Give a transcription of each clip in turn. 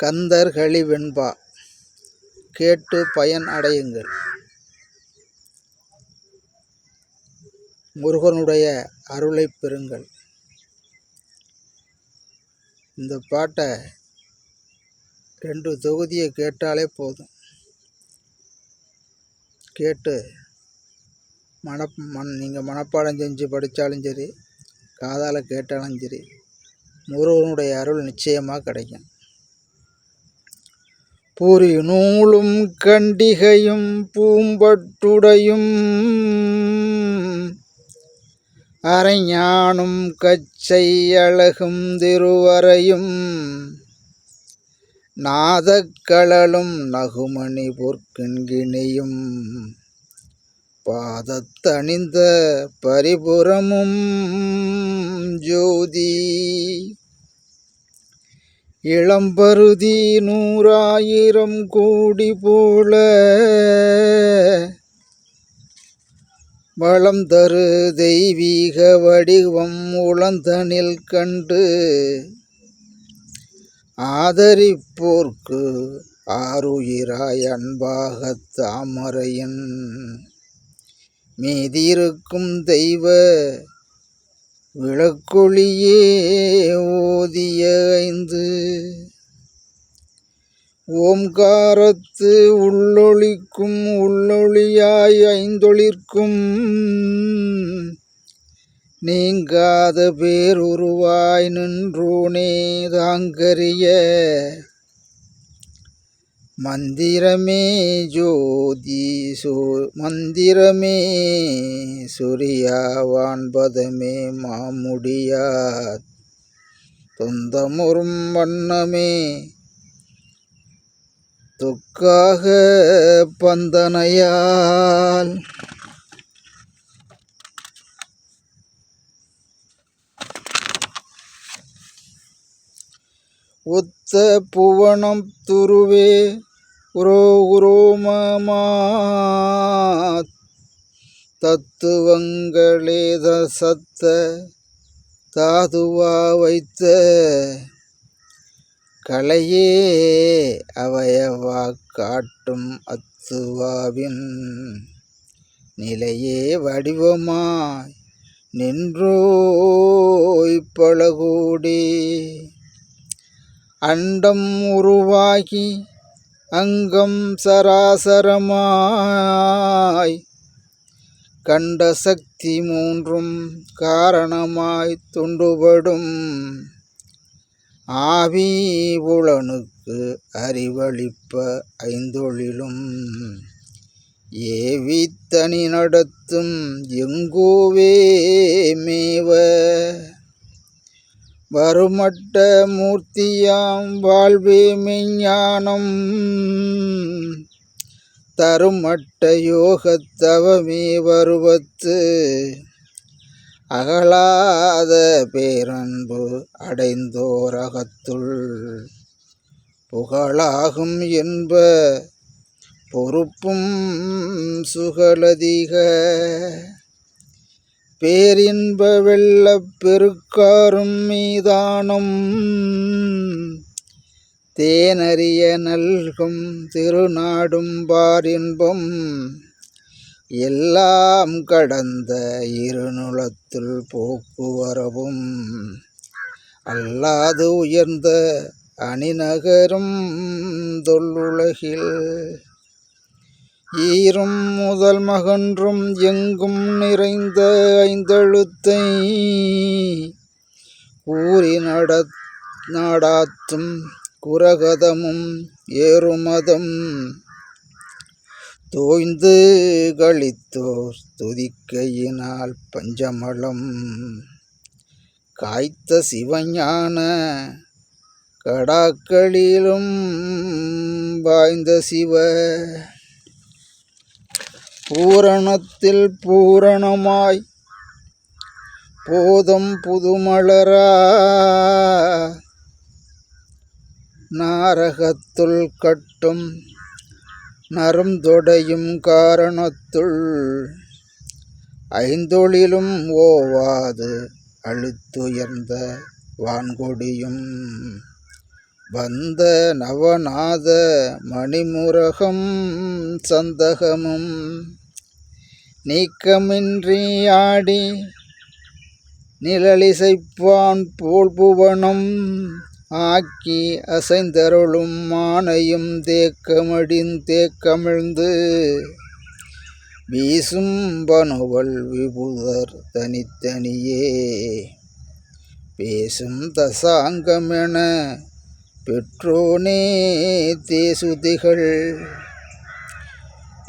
கந்தர்களி வெண்பா கேட்டு பயன் அடையுங்கள். முருகனுடைய அருளை பெறுங்கள். இந்த பாட்டை ரெண்டு தொகுதியை கேட்டாலே போதும். கேட்டு மன மண் நீங்கள் மனப்பாடம் செஞ்சு படித்தாலும் சரி காதால் கேட்டாலும் சரி முருகனுடைய அருள் நிச்சயமாக கிடைக்கும். பொறி நூலும் கண்டிகையும் பூம்பட்டுடையும். அரைஞானும் கச்சை அழகும் திருவரையும். நாதக்கழலும் நகுமணி பொற்கிண்கிணியும் பாதத்தணிந்த பரிபுறமும் ஜோதி இளம்பருதி நூறாயிரம் கோடி போல வளம் தரு தெய்வீக வடிவம் உளந்தனில் கண்டு ஆதரிப்போர்க்கு ஆறுயிராய் அன்பாக தாமரையின் மீதிருக்கும் தெய்வ விளக்கொளியே ஓதிய ஐந்து. ஓம்காரத்து உள்ளொளிக்கும் உள்ளொளியாய் ஐந்தொழிற்கும் நீங்காத பேருருவாய் நின்றோனே தாங்கரிய மந்திரமே ஜோதி மந்திரமே சுரியாவான்பதமே மாமுடியார். தொந்தமுறும் வண்ணமே தொக்காக பந்தனையால். ஒத்த புவனம் துருவே உரோ உரோமமா தத்துவங்களேத சத்த தாதுவா வைத்த கலையே அவயவா காட்டும் அத்துவாவின் நிலையே வடிவமாய் நின்றோய் பழகூடி. அண்டம் உருவாகி அங்கம் சராசரமாய் கண்ட சக்தி மூன்றும் காரணமாய் துண்டுபடும். ஆவி புலனுக்கு அறிவளிப்ப ஐந்தொழிலும். ஏவி தனி நடத்தும் எங்கோவே மேவ வருமட்ட மூர்த்தியாம் வாழ்வே மெஞ்ஞானம் தருமட்ட யோகத்தவமே வருவத்து. அகலாத பேரன்பு அடைந்தோரகத்துள். புகழாகும் என்ப பொறுப்பும் சுகலதிக. பேரின்ப வெள்ளப் பெருக்காரும் மீதானம் தேனறிய நல்கும் திருநாடும் பாரின்பம் எல்லாம் கடந்த இருநுளத்துள் போக்குவரவும் அல்லாது உயர்ந்த அணிநகரும் தொல்லுலகில் ஈரும் முதல் மகன்றும் எங்கும் நிறைந்த ஐந்தெழுத்தை. ஊறி நட நாடாத்தும் குரகதமும் ஏறுமதம். தோய்ந்து கழித்தோர் துதிக்கையினால் பஞ்சமலம். காய்த்த சிவஞான கடாக்களிலும் பாய்ந்த சிவ பூரணத்தில் பூரணமாய் போதம் புதுமலரா. நாரகத்துள் கட்டும் நரும் தொடையும் காரணத்துள் ஐந்தொழிலும் ஓவாது அழுத்துயர்ந்த வான்கொடியும். வந்த நவநாத மணிமுரகம் சந்தகமும் நீக்கமின்றி ஆடி நிழலிசைப்பான் போல் புவனம் ஆக்கி அசைந்தருளும் மானையும் தேக்கமடின் தேக்கமிழ்ந்து வீசும் பனுவல் விபுதர் தனித்தனியே. பேசும் தசாங்கமென பெற்றோனே தேசுதிகள்.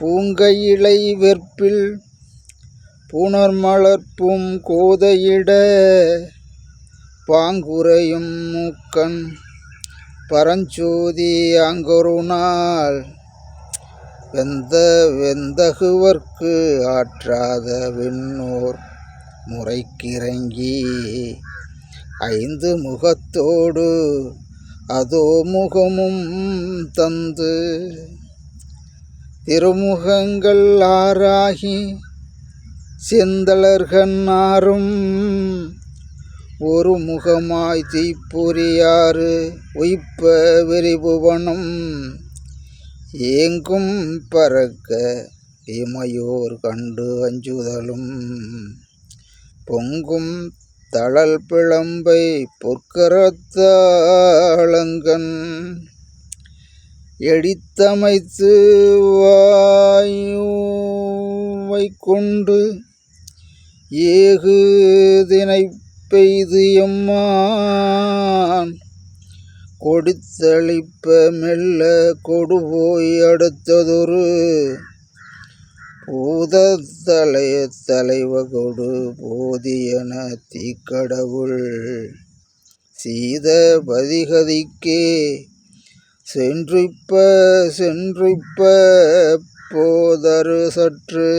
பூங்கையிலை வெற்பில் புனர்மலர்ப்பும் கோதையிட பாங்குறையும் மூக்கன் பரஞ்சோதி அங்கொருநாள் வெந்த வெந்தகுவர்க்கு ஆற்றாத விண்ணோர் முறைக்கிறங்கி ஐந்து முகத்தோடு அதோ முகமும் தந்து திருமுகங்கள் ஆறாகி செந்தளர்கண்ணாரும் ஒரு முகமாய் தீப்பொறியாறு உய்ப்ப விரிபுவனம் ஏங்கும் பறக்க இமையோர் கண்டு அஞ்சுதலும். பொங்கும் தளல் பிளம்பை பொற்கரத்தாளங்கன் எடித்தமைத்து வாயுவை கொண்டு ஏகுதினை பெய்து எம்மான். கொடுத்தளிப்ப மெல்ல கொடுபோய் அடுத்ததொரு பூதத்தலைய தலைவ கொடு போதியன தீக்கடவுள். சீத பதிகதிக்கே சென்றிப்ப சென்றிப்ப போதரு சற்று.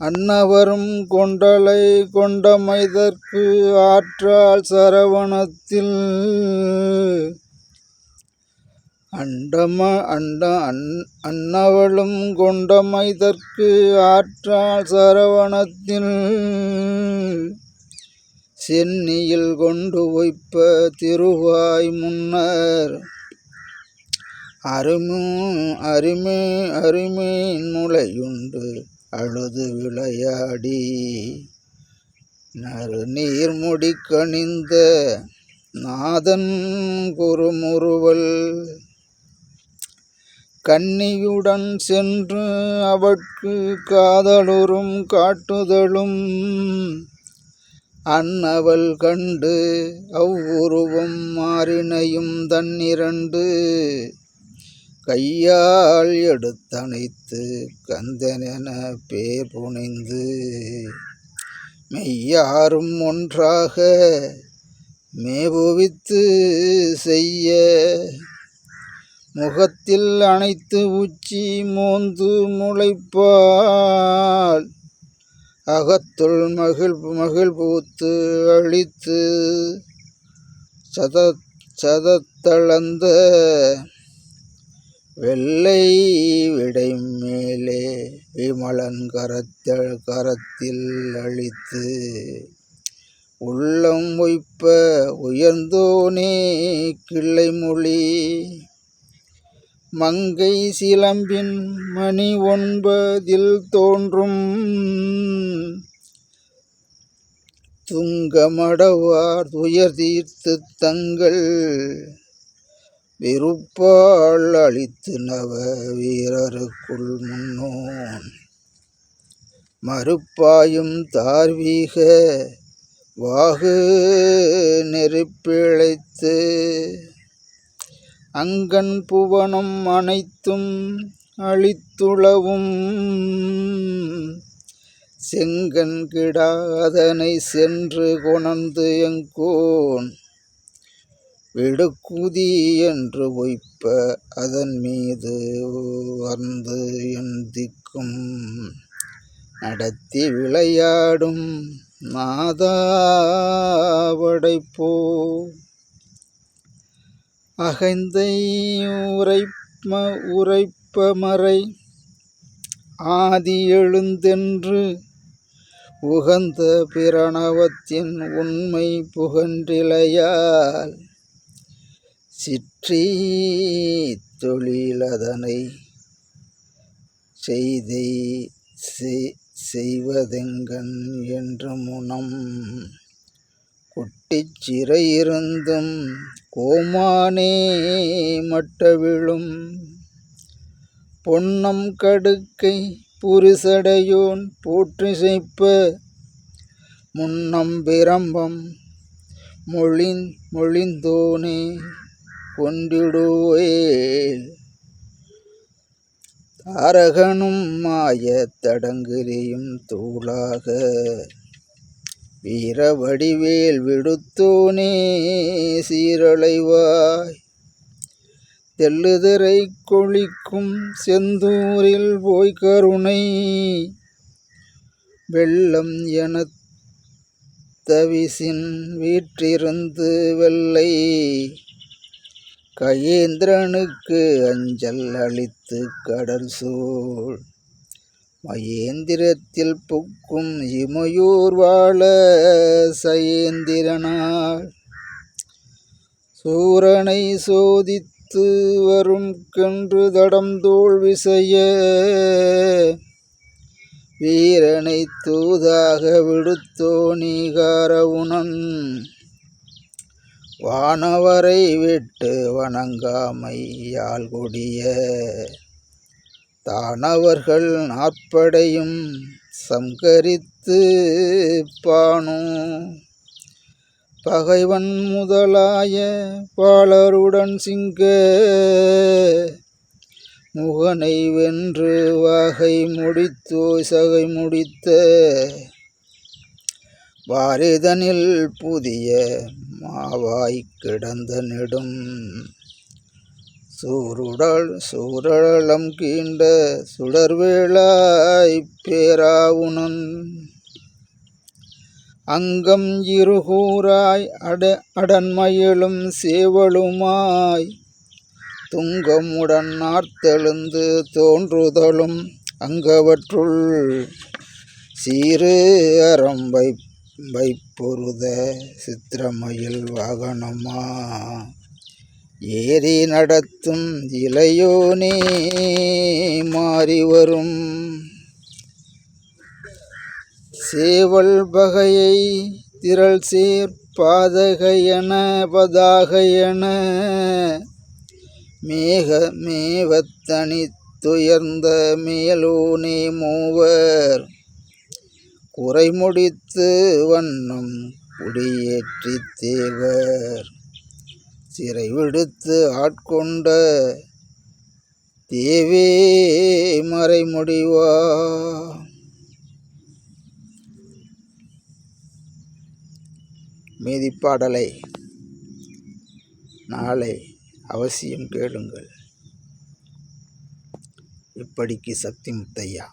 அன்னவரும் கொண்டலை கொண்டமைதற்கு ஆற்றால் சரவணத்தில். அண்டம அண்ட அன் அன்னவளும் கொண்டமைதற்கு ஆற்றால் சரவணத்தில். சென்னியில் கொண்டு வைப்ப திருவாய் முன்னர். அருமு அருமே அருமீன் முளையுண்டு அழுது விளையாடி. நறுநீர் முடி முடிக்கணிந்த நாதன் குறுமுறுவல். கன்னியுடன் சென்று அவட்கு காதலுறும் காட்டுதலும். அன்னவள் கண்டு அவ்வுருவம் மாறினையும் தன்னிரண்டு. கையால் எடுத்தணைத்து கந்தனென பேர் புனைந்து மெய்யாரும் ஒன்றாக மேபுவித்து செய்ய. முகத்தில் அனைத்து உச்சி மோந்து முளைப்பால். அகத்துள் மகிழ் மகிழ்பூத்து அழித்து சத சதத்தளந்த வெள்ளை விடை மேலே விமலன் கரத்தல் கரத்தில் அழித்து உள்ளம் ஒய்ப்ப உயர்ந்தோனே கிள்ளை மொழி மங்கை சிலம்பின் மணி ஒன்பதில் தோன்றும். துங்கமடவார் துயர் தீர்த்து தங்கள் விருப்பால் அளித்து நவ வீரருக்குள் முன்னோன். மறுப்பாயும் தார்வீக வாகு நெருப்பிழைத்து அங்கன் புவனம் அனைத்தும் அழித்துளவும். செங்கன் கிடாதனை சென்று கொணர்ந்து எங்கோன். விடுக்குதி என்று ஒய்ப்ப அதன் மீது வந்து என் திக்கும் நடத்தி விளையாடும் நாதாவடைப்போ அகைந்தை உரைப்ப உரைப்பமறை ஆதி எழுந்தென்று உகந்த பிரணவத்தின் உண்மை புகன்றிலையால் சிற்றி தொழிலதனை செய்தை செய்வதெங்கன் என்று முனம் ஒட்டிச்சிறையிருந்தும் கோமானே மட்டவிழும். பொன்னம் கடுக்கை புரிசடையோன் போற்றிசைப்ப முன்னம் பிரம்பம் மொழிந் மொழிந்தோனே கொண்டிடுவேல் தாரகனும் மாய தடங்கிரியும் தூளாக வீர வடிவேல் விடுத்தோனே சீரலைவாய். தெல்லுதிரை கொழிக்கும் செந்தூரில் போய் கருணை. வெள்ளம் என தவிசின் வீற்றிருந்து வெள்ளை. கயேந்திரனுக்கு அஞ்சல் அளித்து கடல் சூழ். மகேந்திரத்தில் புக்கும் இமையூர் வாழ சயேந்திரனாள் சூரனை சோதித்து வரும் கன்று தடம் தோல் விசைய வீரனை தூதாக விடுத்தோ நீகார உணன் வானவரை விட்டு வணங்காமையால் கொடிய தானவர்கள் நாற்படையும் சங்கரித்து பானோ. பகைவன் முதலாய பாலருடன் சிங்க. முகனை வென்று வகை முடித்தோ சகை முடித்த. வாரிதனில் புதிய மாவாய் கிடந்த நெடும். சூருடல் சூரழலம் கீண்ட சுடர்வேளாய் பேராவுணன். அங்கம் இருகூராய் அட அடன்மயிலும் சேவலுமாய். துங்கமுடன் நார்த்தெழுந்து தோன்றுதலும் அங்கவற்றுள் சீரு அறம்பை வைப்பொருத சித்திரமயில் வாகனமா. ஏறி நடத்தும் இளையோனே மாறி வரும் சேவல் பகையை திரள் சேர் பாதகையன பதாகையன மேக மேவத்தனி துயர்ந்த மேலோனே மூவர். குறைமுடித்து வண்ணம் குடியேற்றி தேவர். சிறை விடுத்து ஆட்கொண்ட தேவே மறைமுடிவா. மீதிப்பாடலை நாளை அவசியம் கேளுங்கள். இப்படிக்கு சக்தி முத்தையா.